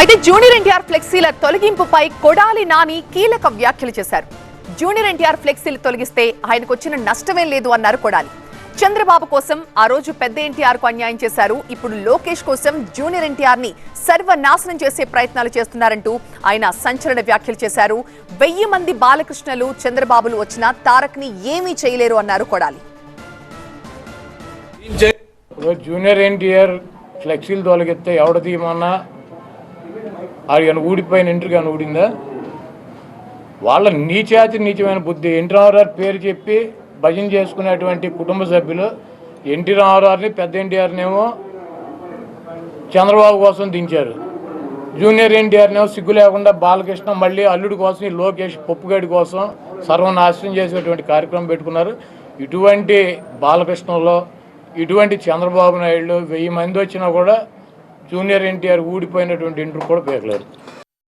అయితే junior NTR ఫ్లెక్సీల తొలగింపుపై కొడాలి నాని కీలక వ్యాఖ్యలు చేశారు. జూనియర్ ఎన్టీఆర్ ఫ్లెక్సీలు తొలగిస్తే ఆయనకు వచ్చిన నష్టమేం లేదు అన్నారు కొడాలి. చంద్రబాబు కోసం ఆ రోజు పెద్ద ఎన్టీఆర్కు అన్యాయం చేశారు. ఇప్పుడు లోకేష్ కోసం జూనియర్ ఎన్టీఆర్ని సర్వనాశనం చేసే ప్రయత్నాలు చేస్తున్నారంటూ ఆయన సంచలన వ్యాఖ్యలు చేశారు. వెయ్యి మంది బాలకృష్ణలు చంద్రబాబులు వచ్చినా తారక్ని ఏమీ చేయలేరు అన్నారు కొడాలి. జూనియర్ ఎన్టీఆర్ ఫ్లెక్సీలు తొలగిస్తే ఎవడ తీయమన్నా అది కానీ ఊడిపోయిన ఇంటర్ కానీ ఊడిందా? వాళ్ళ నీచాతి నీచమైన బుద్ధి ఎన్టీ రామారావు పేరు చెప్పి భజన చేసుకునేటువంటి కుటుంబ సభ్యులు ఎన్టీ రామారావుని పెద్ద ఎన్టీఆర్నేమో చంద్రబాబు కోసం దించారు. జూనియర్ ఎన్టీఆర్నేమో సిగ్గు లేకుండా బాలకృష్ణ మళ్ళీ అల్లుడి కోసం ఈ లోకేష్ పప్పుగడి కోసం సర్వనాశనం చేసేటువంటి కార్యక్రమం పెట్టుకున్నారు. ఇటువంటి బాలకృష్ణలో ఇటువంటి చంద్రబాబు నాయుడు వెయ్యి మంది వచ్చినా కూడా జూనియర్ ఎన్టీఆర్ ఊడిపోయినటువంటి ఇంటర్ కూడా పేర్లేరు